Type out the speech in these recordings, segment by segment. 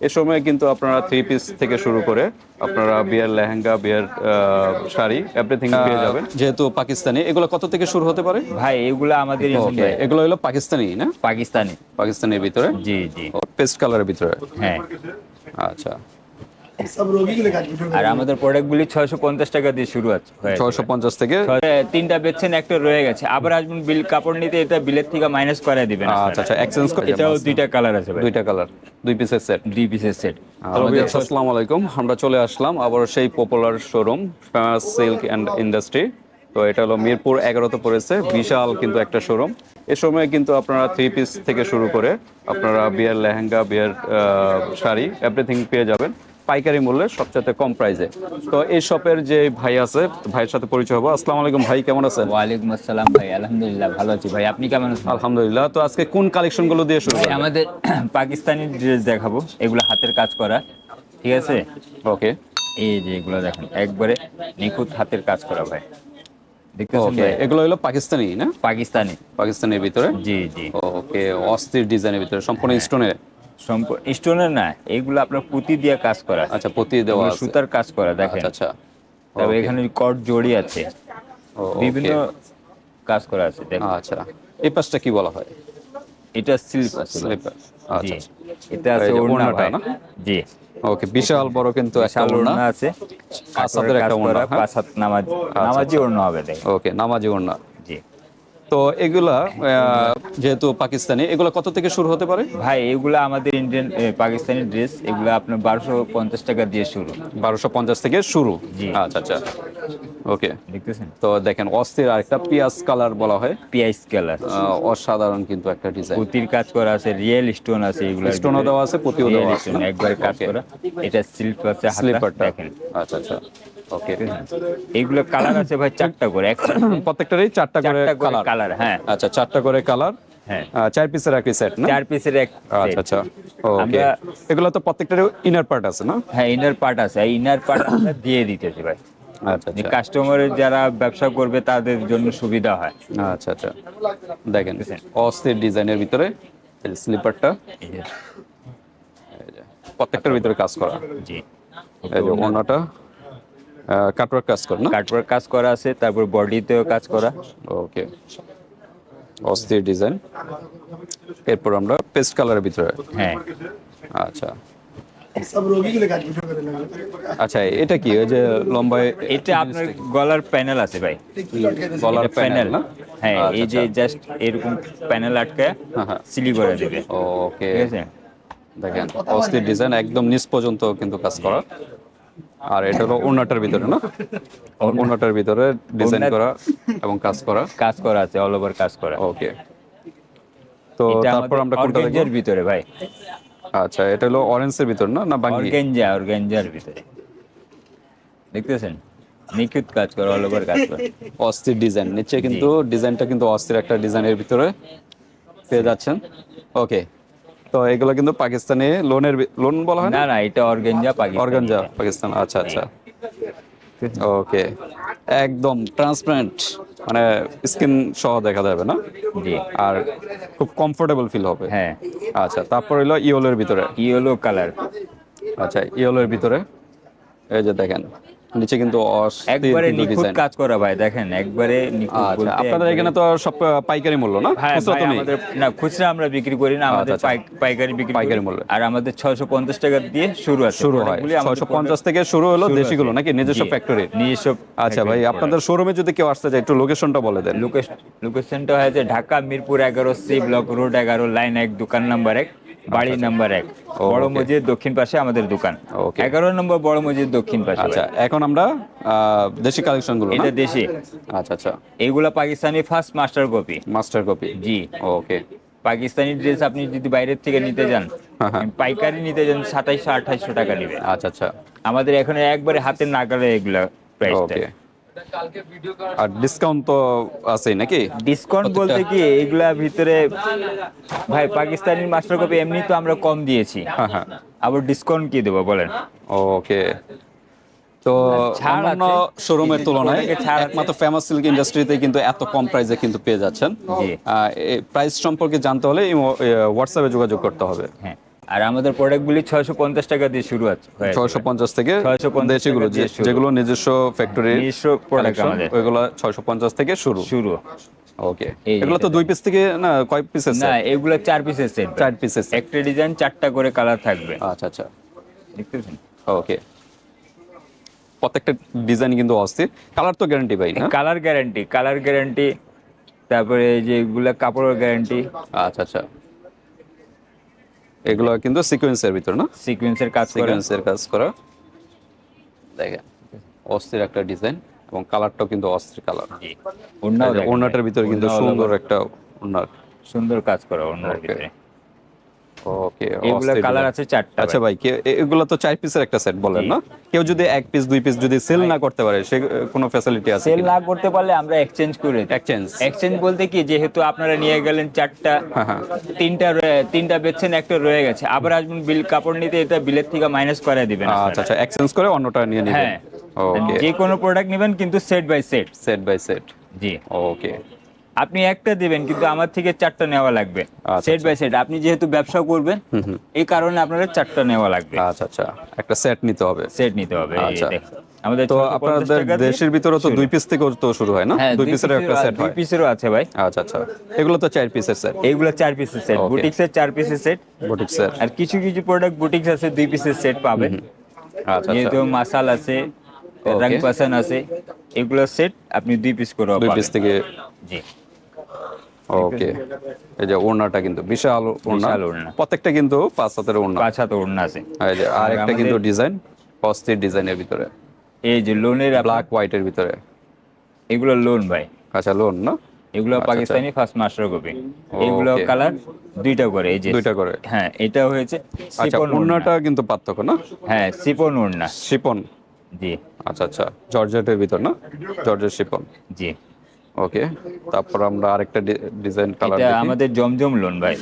এ সময় কিন্তু আপনারা থ্রি পিস থেকে শুরু করে আপনারা বিয়ার লেহেঙ্গা বিয়ার আহ, শাড়ি এভরিথিং পেয়ে যাবেন। যেহেতু পাকিস্তানি এগুলো কত থেকে শুরু হতে পারে? ভাই এগুলো আমাদের এগুলো হলো পাকিস্তানি না? পাকিস্তানি। পাকিস্তানের ভিতরে? জি জি। পেস্ট কালারের ভিতরে। হ্যাঁ। আচ্ছা। আর আমাদের প্রোডাক্টগুলি ছয়শো পঞ্চাশ টাকা দিয়ে শুরু আছে ছয়শো পঞ্চাশ থেকে? তিনটা বেচছেন একটা রয়ে গেছে। আবার আসবেন বিল কাপড় নিতে এটা বিলের থেকে মাইনাস করে দিবেন আচ্ছা আচ্ছা এক্সচেঞ্জ করে এটাও দুইটা কালার আছে দুইটা কালার দুই পিসের সেট দুই পিসের সেট আসসালামু আলাইকুম। আমরা চলে আসলাম আবার সেই popular showroom famous silk and industry তো এটা হলো মিরপুর এগারোতে পড়েছে বিশাল কিন্তু একটা শোরুম এ সময় কিন্তু আপনারা থ্রি পিস থেকে শুরু করে আপনারা বিয়ের লেহেঙ্গা বিয়ের আহ, শাড়ি এভরিথিং পেয়ে যাবেন। পাইকারি মূল্যে সবচেয়ে কম প্রাইসে। তো এই শপের যে ভাই আছে ভাইয়ের সাথে পরিচয় হব। আসসালামু আলাইকুম ভাই কেমন আছেন? ওয়ালাইকুম আসসালাম ভাই আলহামদুলিল্লাহ ভালো আছি ভাই। আপনি কেমন আছেন? আলহামদুলিল্লাহ তো আজকে কোন কালেকশনগুলো দিয়ে শুরু আমাদের পাকিস্তানি ড্রেস দেখাবো এগুলো হাতের কাজ করা ঠিক আছে? ওকে। এই যে এগুলো দেখেন একবারে নিখুঁত হাতের কাজ করা ভাই। এগুলো হলো পাকিস্তানি না? পাকিস্তানি। পাকিস্তানের ভিতরে? জি জি। ওকে অস্থির ডিজাইনের ভিতরে সম্পূর্ণ স্টোনের? সম্পূর্ণ স্টোনের না এগুলো আপনার পুঁতি দিয়ে কাজ করা আচ্ছা প্রতি দেওয়া সুতার কাজ করা দেখেন। আচ্ছা। আচ্ছা তবে এখানে কট জড়ি আছে। বিভিন্ন কাজ করা আছে দেখেন। আচ্ছা। এই পাশটা কি বলা হয়? এটা স্লিপ স্লিপার আচ্ছা এটা আছে এই যে ওড়না ওড়নাটা না? জি। ওকে বিশাল বড় কিন্তু একটা ওড়না। ওড়না আছে। পাঁচ হাতের একটা ওড়না, হ্যাঁ? পাঁচ হাত নামাজ নামাজি ওড়না হবে দেখেন। ওকে নামাজি ওড়না। জি তো এগুলা যেহেতু পাকিস্তানি এগুলো কত থেকে শুরু হতে পারে? ভাই এগুলো আমাদের ইন্ডিয়ান পাকিস্তানি ড্রেস এগুলো আপনার বারোশো পঞ্চাশ টাকা দিয়ে শুরু। বারোশো পঞ্চাশ থেকে শুরু? আচ্ছা আচ্ছা। ওকে। দেখতেছেন? তো দেখেন অস্থির আরেকটা পিয়াজ কালার বলা হয়। পিআইস কালার। অসাধারণ কিন্তু একটা ডিজাইন পুতির কাজ করা আছে রিয়েল স্টোন আছে এগুলো। স্টোনও দেওয়া আছে পুঁতিও দেওয়া আছে। একবার কাজ. করা। এটা সিল্ক আছে স্লিপারটা দেখেন। আচ্ছা আচ্ছা। ওকে এইগুলো কালার আছে ভাই চারটা করে প্রত্যেকটারই চারটা করে কালার হ্যাঁ। আচ্ছা চারটা করে কালার হ্যাঁ। চার পিসের একটি সেট না? চার পিসের এক আচ্ছা আচ্ছা। ওকে এগুলো তো প্রত্যেকটারই ইনার পার্ট আছে না? হ্যাঁ ইনার পার্ট আছে। এই ইনার পার্ট আমরা দিয়ে দিতেছি ভাই। আচ্ছা আচ্ছা। কাস্টমারের যারা ব্যবসা করবে তাদের জন্য সুবিধা হয়। আচ্ছা আচ্ছা। দেখেন অস্থির ডিজাইনের ভিতরে স্লিপারটা প্রত্যেকটার ভিতরে কাজ করা। জি। এই যে ওনাটা কাটওয়ার্ক কাজ করা না? কাটওয়ার্ক কাজ করা আছে তারপর বডিতেও কাজ করা। ওকে অস্থির ডিজাইন এরপর আমরা পেস্ট কালারের ভিতরে। হ্যাঁ। আচ্ছা। আচ্ছা এটা কি? ওই যে লম্বায় এটা আপনার গলার প্যানেল আছে ভাই। গলার প্যানেল হ্যাঁ এই আচ্ছা, যে আচ্ছা। জাস্ট এরকম প্যানেল আটকে হ্যাঁ, হ্যাঁ। সিলি করে দেবে। ওকে দেখেন অস্থির ডিজাইন একদম নিচ পর্যন্ত কিন্তু কাজ করা। আর এটা হলো ওড়নাটার ভিতরে না? ওড়নাটার ভিতরে ডিজাইন করা এবং কাজ করা। কাজ করা আছে অল ওভার কাজ করা। ওকে তো তারপর আমরা কোনটা দেখব? ভিতরে ভাই। আচ্ছা এটা হলো অরেঞ্জের ভিতর না? না বাঙ্গি? অর্গেঞ্জা অর্গেঞ্জার ভিতরে। দেখতেছেন? নিখুঁত কাজ করা অল ওভার কাজ করা। অস্থির ডিজাইন নিচে কিন্তু ডিজাইনটা কিন্তু অস্থির একটা ডিজাইনের ভিতরে পেয়ে যাচ্ছেন। ওকে তো এগুলো কিন্তু পাকিস্তানি লোনের লোন বলা হয় না? না এটা অর্গেঞ্জা পাকিস্তান অর্গানজা পাকিস্তান আচ্ছা আচ্ছা। ওকে। একদম ট্রান্সপারেন্ট মানে স্কিন সহ দেখা যাবে না? জি। আর খুব কমফোর্টেবল ফিল হবে। হ্যাঁ। আচ্ছা তারপর হলো ইয়েলোর ভিতরে। Yellow colour. আচ্ছা ইয়েলোর ভিতরে। এই যে দেখেন নিচে কিন্তু একবারে নিখুঁত কাজ করা ভাই দেখেন একবারে নিখুঁত আচ্ছা আপনাদের এখানে তো সব পাইকারি মূল্য না? হ্যাঁ খুচরা তো নেই? না খুচরা আমরা বিক্রি করি না আমাদের আচ্ছা, পাইকারি বিক্রি পাইকারি করি। মূল্যে। আর আমাদের ছয়শো পঞ্চাশ টাকা দিয়ে শুরু আছে। শুরু হয়। প্রোডাক্টগুলি আমাদের ছয়শো পঞ্চাশ থেকে শুরু হলো শুরু দেশিগুলো নাকি নিজস্ব ফ্যাক্টরি নিজস্ব আচ্ছা ভাই আপনাদের শোরুমে যদি কেউ আসতে চায় একটু লোকেশনটা বলে দেন। লোকেশনটা হয়েছে ঢাকা মিরপুর এগারো সি ব্লক রোড এগারো লাইন এক দোকান নাম্বার এক। বাড়ি নাম্বার এক। বড়. মসজিদ দক্ষিণ পাশে আমাদের দোকান। এগারো নম্বর বড় মসজিদ দক্ষিণ পাশে। আচ্ছা এখন আমরা দেশি কালেকশনগুলো এটা দেশি। আচ্ছা আচ্ছা। এইগুলা Pakistani first master copy master copy জি। ওকে পাকিস্তানি ড্রেস আপনি যদি বাইরের থেকে নিতে যান হ্যাঁ, হ্যাঁ। পাইকারি নিতে যান সাতাইশশো আঠাইশশো টাকা নেবে। আচ্ছা আচ্ছা। আমাদের এখানে একবারে হাতের নাগালে এগুলা প্রাইসটা আর ডিসকাউন্ট তো আছেই নাকি? ডিসকাউন্ট বলতে কি এগুলা ভিতরে ভাই পাকিস্তানি মাস্টার কপি এমনি তো আমরা কম দিয়েছি। হ্যাঁ হ্যাঁ। আবার ডিসকাউন্ট কি দেবো বলেন? ওকে। তো অন্যান্য শোরুমের তুলনায় ছাড় আছে। একমাত্র ফেমাস সিল্ক ইন্ডাস্ট্রিতে কিন্তু এত কম প্রাইসে কিন্তু পেয়ে যাচ্ছেন। প্রাইস সম্পর্কে জানতে হলে হোয়াটসঅ্যাপে যোগাযোগ করতে হবে। হ্যাঁ। আর আমাদের প্রোডাক্টগুলি ছয়শো পঞ্চাশ টাকা দিয়ে শুরু আছে ছয়শো পঞ্চাশ থেকে 650 দেশিগুলো টাকা দিয়ে যে- শুরু। যেগুলো নিজস্ব ফ্যাক্টরি নিজস্ব আমাদের। ওইগুলো ছয়শো পঞ্চাশ থেকে শুরু। শুরু। ওকে। এগুলো তো দুই পিস থেকে না কয় পিসের না এগুলো চার পিসের সেট চার পিসের একটা ডিজাইন চারটা করে কালার থাকবে। আচ্ছা আচ্ছা। ওকে। প্রত্যেকটা ডিজাইন কিন্তু অস্থির। কালার তো গ্যারান্টি না? কালার গ্যারান্টি কালার গ্যারান্টি তারপরে এই যে এগুলা কাপড়ের গ্যারান্টি আচ্ছা আচ্ছা। এগুলো কিন্তু সিকোয়েন্সের ভিতর না? সিকোয়েন্সের কাজ করা। সিকোয়েন্সের কাজ করা। দেখেন অস্থির একটা ডিজাইন এবং কালারটাও কিন্তু অস্থির কালার ওড়নাটার ভিতরে কিন্তু সুন্দর একটা ওড়নার সুন্দর কাজ করা ওড়নার ভিতরে। ওকে এগুলা কালার আছে চারটা আচ্ছা ভাই। এগুলো তো চার পিসের একটা সেট বলেন না? কেউ যদি এক পিস দুই পিস যদি সেল না করতে পারে সে কোনো ফ্যাসিলিটি আছে সেল না করতে পারলে আমরা এক্সচেঞ্জ করে এক্সচেঞ্জ এক্সচেঞ্জ বলতে কি যেহেতু আপনারা নিয়ে গেলেন চারটা হ্যাঁ হ্যাঁ। তিনটা তিনটা বেচছেন একটা রয়ে গেছে। আবার আসবেন বিল কাপড় নিতে এটা বিলের থেকে মাইনাস করে দিবেন আচ্ছা আচ্ছা এক্সচেঞ্জ করে অন্যটা নিয়ে নিবেন। হ্যাঁ। ওকে যে কোনো প্রোডাক্ট নেবেন কিন্তু set by set set by set G. Okay আপনি একটা দিবেন কিন্তু আমার থেকে চারটা নেওয়া লাগবে সেট বাই সেট আপনি যেহেতু ব্যবসা করবেন এই কারণে আপনারা চারটা নেওয়া লাগবে। আচ্ছা আচ্ছা। একটা সেট নিতে হবে। সেট নিতে হবে আচ্ছা। আমাদের তো আপনাদের দেশের ভিতরে তো দুই পিস থেকে তো শুরু হয় না? হ্যাঁ দুই পিসের একটা সেট দুই পিসেরও আছে ভাই। আচ্ছা আচ্ছা। এগুলো তো চার পিসের সেট এইগুলো চার পিসের সেট. বুটিক্সের চার পিসের সেট বুটিক সেট আর কিছু কিছু প্রোডাক্ট বুটিক্স আছে দুই পিসের সেট পাবেন আচ্ছা যেহেতু মাসাল আছে রং পাসান আছে এগুলো সেট আপনি দুই পিস করে দুই পিস থেকে জি। ওকে। এই যে ওড়নাটা কিন্তু বিশাল ওড়না। প্রত্যেকটা কিন্তু পাঁচ হাতের ওড়না। পাঁচ হাত ওড়না আছে। এই যে আর একটা কিন্তু ডিজাইন অস্থির ডিজাইনের ভিতরে। এই যে লোনের ব্ল্যাক হোয়াইটের ভিতরে। এগুলো লোন ভাই। আচ্ছা লোন না? এগুলো আচ্ছা, পাকিস্তানি ফার্স্ট মাস্টার কপি এগুলো কালার দুইটা করে এই যে দুইটা করে। হ্যাঁ এটা হয়েছে আচ্ছা সিপন ওড়নাটা কিন্তু পার্থক্য না? হ্যাঁ সিপন ওড়না। শিপন জি। আচ্ছা আচ্ছা। জর্জেটের ভিতর না? জর্জেট শিপন জি। ওকে তারপর আমরা আরেকটা ডিজাইন কালার এটা আমাদের জমজম লোন ভাই।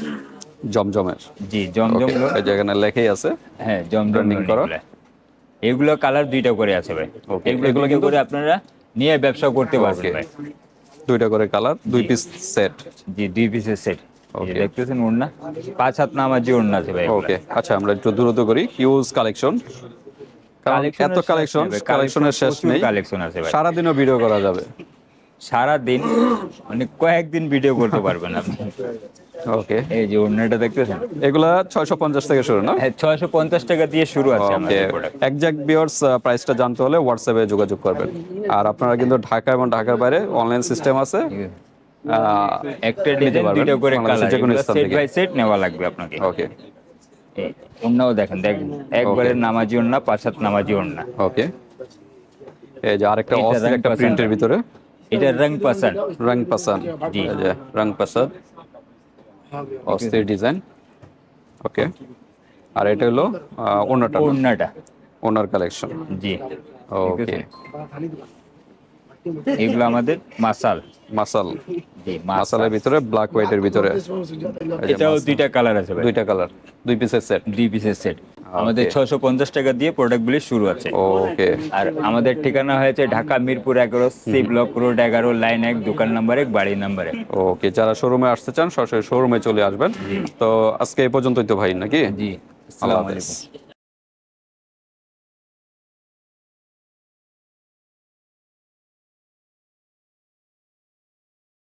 জমজমের। জি জমজম লোন এই যে এখানে লেখাই আছে। হ্যাঁ জমজম লোন করা? এগুলা। কালার দুইটা করে আছে ভাই। Okay, এগুলো কিন্তু- করে আপনারা নিয়ে ব্যবসা করতে পারবেন ভাই। দুইটা করে কালার দুই পিস সেট জি দুই পিসের সেট. দেখতেছেন ওড়না? পাঁচ হাত নামার যে ওড়না আছে ভাই ওকে আচ্ছা আমরা একটু দ্রুত করি। হিউজ কালেকশন এত কালেকশন কালেকশনের শেষ নেই। কালেকশন আছে ভাই। সারাদিনও ভিডিও করা যাবে। সারা দিন মানে কয়েকদিন ভিডিও করতে পারবেন আপনি। ওকে এই যে ওড়নাটা দেখতেছেন? এগুলা ছয়শো পঞ্চাশ থেকে শুরু না? হ্যাঁ ছয়শো পঞ্চাশ টাকা দিয়ে শুরু আছে আমাদের প্রোডাক্ট একজ্যাক্ট বিয়ার্স প্রাইসটা জানতে হলে হোয়াটসঅ্যাপে যোগাযোগ করবেন। আর আপনারা কিন্তু ঢাকা এবং ঢাকার বাইরে অনলাইন সিস্টেম আছে। একটা ডিজাইন করে কালার সেট বাই সেট নেওয়া লাগবে আপনাকে। ওকে ওড়নাও দেখেন দেখেন একবারে নামাজি ওড়না পাঁচ সাত নামাজি ওড়না। ওকে এই যে আরেকটা অস্থির একটা। প্রিন্টের ভিতরে। এটা রং পাসান। রং পাসান। জি। রং পাসাদ অস্থির ডিজাইন। ওকে। আর এটা হলো আহ, ওনাটা ওনার কালেকশন। জি। ওকে। এগুলো আমাদের মাসাল। মাসাল। জি মাসালের ভিতরে ব্ল্যাক হোয়াইটের ভিতরে। এটাও দুইটা কালার আছে দুইটা কালার দুই পিসের সেট দুই পিসের সেট আমাদের ছয়শো পঞ্চাশ টাকা দিয়ে প্রোডাক্টগুলি শুরু আছে। ওকে আর আমাদের ঠিকানা হয়েছে ঢাকা মিরপুর এগারো সি ব্লক রোড এগারো লাইন এক দোকান নাম্বার এক বাড়ি নাম্বার এক। ওকে যারা শোরুমে আসতে চান সরাসরি শোরুমে চলে আসবেন। তো আজকে এই পর্যন্তই তো ভাই নাকি? জি আল্লাহ হাফেজ।